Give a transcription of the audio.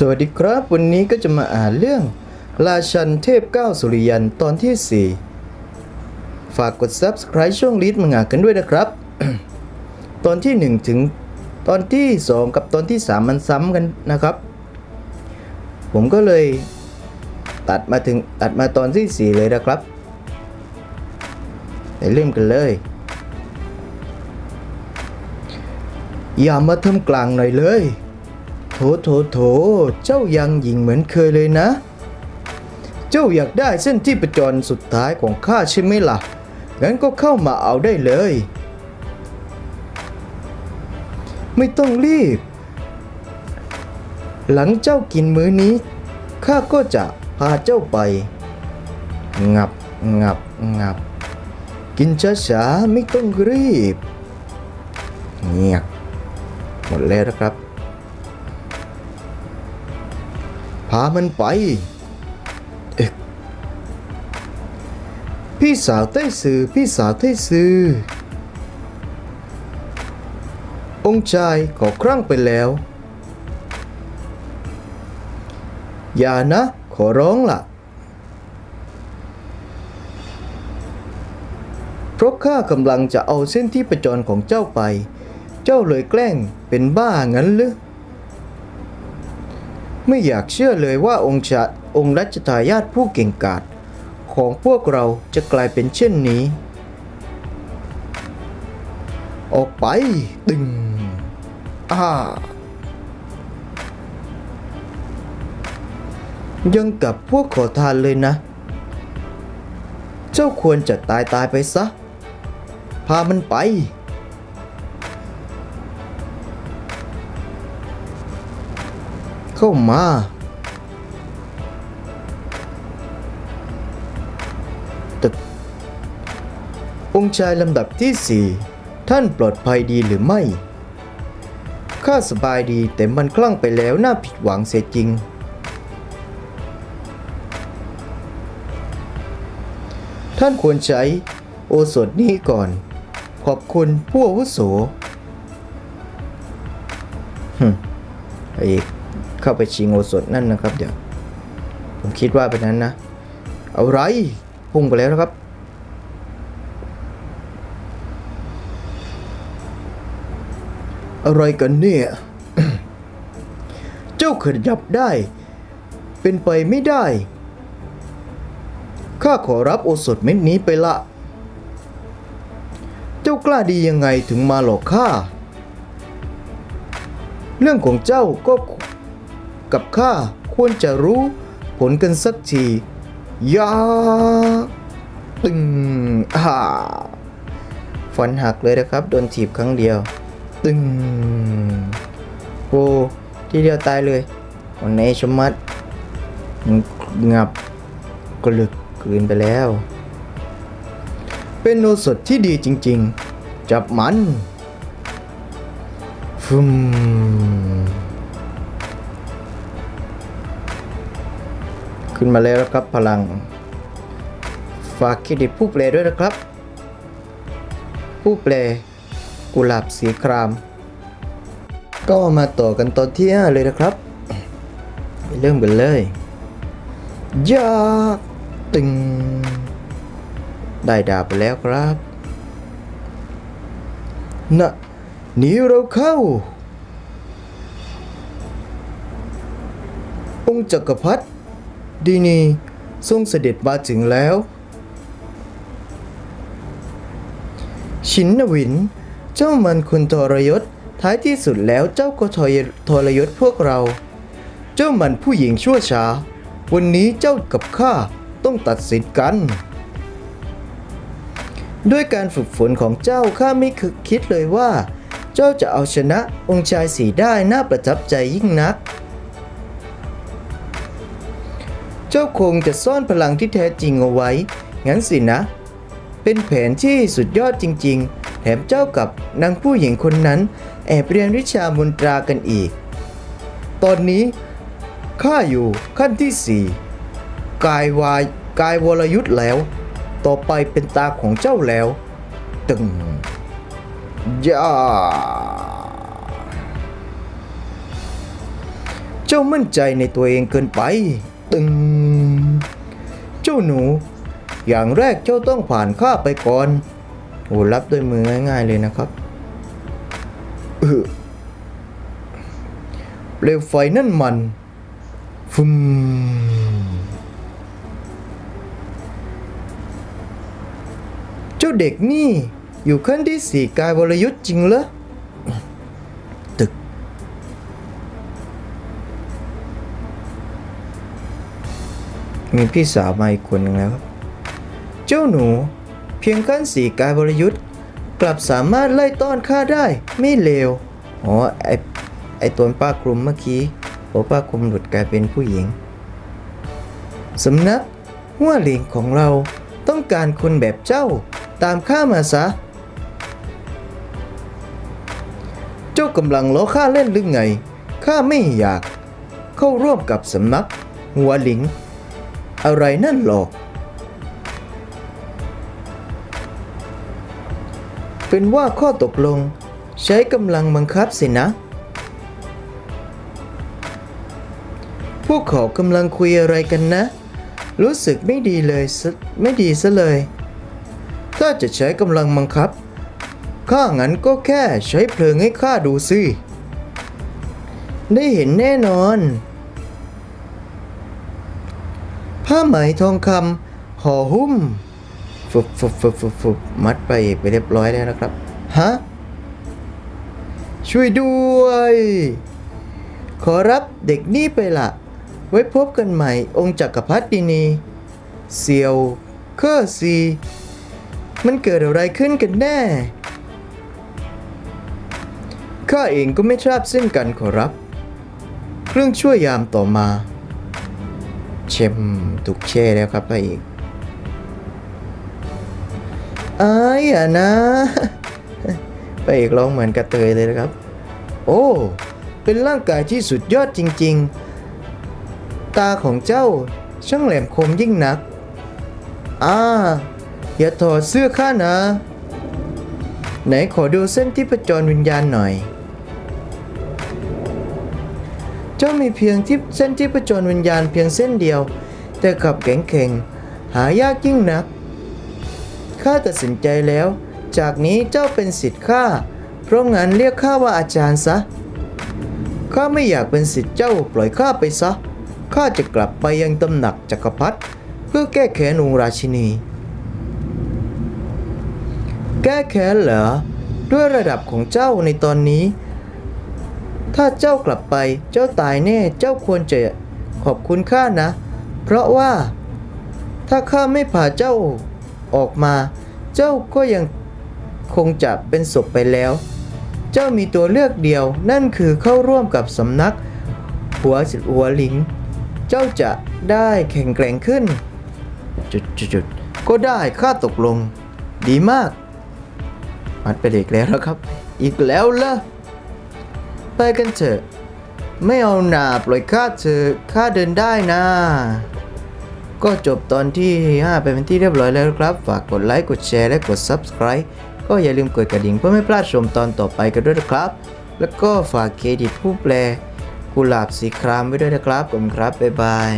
สวัสดีครับ วันนี้ก็จะมาอ่านเรื่อง ราชันเทพเก้าสุริยันตอนที่ 4 ฝากกด subscribe ช่องลีดมังงะกันด้วยนะครับ ตอนที่ 1 ถึงตอนที่ 2 กับตอนที่ 3 มันซ้ำกันนะครับ ผมก็เลยตัดมาถึงตัดมาตอนที่ 4 เลยนะครับไปเริ่มกันเลย อย่ามาทำกลางหน่อยเลย ถโถโถ เจ้ายังหญิงเหมือนเคยเลยนะ เจ้าอยากได้เส้นที่ประจรสุดท้ายของข้าใช่ไหมล่ะ งั้นก็เข้ามาเอาได้เลย ไม่ต้องรีบ หลังเจ้ากินมื้อนี้ ข้าก็จะพาเจ้าไป งับ งับ งับ กินช้าๆไม่ต้องรีบ เงียบ หมดแล้วนะครับ พามันไปเอ๊ะพี่สาวใต้สื่อพี่สาวใต้สื่อองค์ชายขอครั้งไปแล้ว อย่านะ ขอร้องล่ะ เพราะข้ากำลังจะเอาเส้นที่ประจรของเจ้าไป เจ้าเลยแกล้งเป็นบ้างั้นหรือ ไม่อยากเชื่อเลยว่าองค์ชาองค์รัชทายาทผู้เก่งกาจของพวกเราจะกลายเป็นเช่นนี้ ออกไปดึงอ่ายังกับพวกขอทานเลยนะ เจ้าควรจะตายตายไปซะ พามันไป เข้ามา ตึก องค์ชายลำดับที่สี่ท่านปลอดภัยดีหรือไม่ ข้าสบายดีแต่มันคลั่งไปแล้วน่าผิดหวังเสียจริง ท่านควรใช้โอสถนี้ก่อน ขอบคุณผู้อาวุโสหึไอ้ เข้าไปชิงโอสถนั่นนะครับ เดี๋ยว ผมคิดว่าเป็นนั้นนะ เอาไรพุ่งไปแล้วนะครับ อะไรกันเนี่ย เจ้าขยับได้ เป็นไปไม่ได้ ข้าขอรับโอสถเม็ดนี้ไปละ เจ้ากล้าดียังไงถึงมาหลอกข้าเรื่องของเจ้าก็ กับข้าควรจะรู้ผลกันสักทียาตึงอ่าฟันหักเลยนะครับ โดนถีบครั้งเดียว ตึงโอ้ทีเดียวตายเลย วันนี้ชมัดงับกลึกกลืนไปแล้ว เป็นโอสถที่ดีจริง ๆ จับมันฟุม ขึ้นมาแล้วครับพลัง ฝากเครดิตผู้แปลด้วยนะครับ ผู้แปลกุหลาบสีคราม ก็มาต่อกันตอนที่5เลยนะครับ เริ่มกันเลยยาตึง ได้ดาบไปแล้วครับนะหนีเราเข้า องค์จักรพรรดิ ดีนีทรงเสด็จมาถึงแล้ว ชินนวิน เจ้ามันคุณทรยศ ท้ายที่สุดแล้วเจ้าก็ทรยทรยศพวกเรา เจ้ามันผู้หญิงชั่วช้า วันนี้เจ้ากับข้าต้องตัดสินกัน ด้วยการฝึกฝนของเจ้าข้าไม่คือคิดเลยว่า เจ้าจะเอาชนะองค์ชายสีได้น่าประทับใจยิ่งนัก เจ้าคงจะซ่อนพลังที่แท้จริงเอาไว้ งั้นสินะ เป็นแผนที่สุดยอดจริง ๆ แถมเจ้ากับนางผู้หญิงคนนั้น แอบเรียนวิชามนตรากันอีก ตอนนี้ข้าอยู่ขั้นที่สี่กายวายกายวรยุทธ์แล้ว ต่อไปเป็นตาของเจ้าแล้ว ตึงย่าเจ้ามั่นใจในตัวเองเกินไป ตึง เจ้าหนู อย่างแรกเจ้าต้องผ่านข้าไปก่อนโอ้รับด้วยมือง่าย ๆ เลยนะครับเปลวไฟนั่นมันฟุมเจ้าเด็กนี่ อยู่ขั้นที่สี่กายวรยุทธ์จริงเหรอ มีพี่สาวมาอีกคนหนึ่งแล้ว เจ้าหนู เพียงขั้นสี่กายวรยุทธ์กลับสามารถไล่ต้อนข้าได้ไม่เลว อ๋อ ไอไอตัวป้ากลุ่มเมื่อกี้โอป้ากลุ่มหลุดกลายเป็นผู้หญิง สำนักหัวเหลิงของเราต้องการคนแบบเจ้าตามข้ามาซะ เจ้ากำลังล้อข้าเล่นหรือไง ข้าไม่อยาก เข้าร่วมกับสำนักหัวหลิง อะไรนั่นหรอก เป็นว่าข้อตกลง ใช้กำลังบังคับสินะ พวกเขากำลังคุยอะไรกันนะ รู้สึกไม่ดีเลยไม่ดีซะเลย ถ้าจะใช้กำลังบังคับ ข้างั้นก็แค่ใช้เพลิงให้ข้าดูสิได้เห็นแน่นอน ผ้าไหมทองคำห่อหุ้มฟุบฟุบฟุบฟุบฟุบมัดไปไปเรียบร้อยแล้วนะครับ ฮะ ช่วยด้วย ขอรับเด็กนี่ไปละ ไว้พบกันใหม่ องค์จักรพรรดินี เซียว เคอร์ซี มันเกิดอะไรขึ้นกันแน่ ข้าเองก็ไม่ทราบเส้นกันขอรับ เครื่องช่วยยามต่อมา เชมถูกแช่แล้วครับพระเอกอายอะนะพระเอกร้องเหมือนกระเตยเลยนะครับ โอ้ เป็นร่างกายที่สุดยอดจริง ๆ ตาของเจ้าช่างแหลมคมยิ่งนัก อ่า อย่าถอดเสื้อข้านะ ไหนขอดูเส้นที่ประจรวิญญาณหน่อย เจ้ามีเพียงที่เส้นที่ประจรวิญญาณเพียงเส้นเดียว แต่ขับแข็งแข็งหายากยิ่งนัก ข้าตัดสินใจแล้ว จากนี้เจ้าเป็นสิทธิ์ข้า เพราะงั้นเรียกข้าว่าอาจารย์ซะ ข้าไม่อยากเป็นสิทธิ์เจ้าปล่อยข้าไปซะ ข้าจะกลับไปยังตำหนักจักรพรรดิเพื่อแก้แค้นองราชินี แก้แค้นเหรอ ด้วยระดับของเจ้าในตอนนี้ ถ้าเจ้ากลับไปเจ้าตายแน่เจ้าควรจะขอบคุณข้านะ เพราะว่า ถ้าข้าไม่พาเจ้าออกมา เจ้าก็ยังคงจะเป็นศพไปแล้ว เจ้ามีตัวเลือกเดียว นั่นคือเข้าร่วมกับสำนัก หัวหัวหลิง เจ้าจะได้แข็งแกร่งขึ้น จุดจุดก็ได้ข้าตกลง ดีมาก มัดไปเด็กแล้วครับ อีกแล้วเหรอ ไปกันเถอะ ไม่เอาหนาปล่อยข้าเถอะข้าเดินได้นะ ก็จบตอนที่ 5 ไปเป็นที่เรียบร้อยแล้วครับ ฝากกดไลค์ กดแชร์ และกด Subscribe ก็อย่าลืมกดกระดิ่งเพื่อไม่พลาดชมตอนต่อไปกันด้วยนะครับ แล้วก็ฝากเครดิตผู้แปลกุหลาบสีครามไว้ด้วยนะครับขอบคุณครับบ๊ายบาย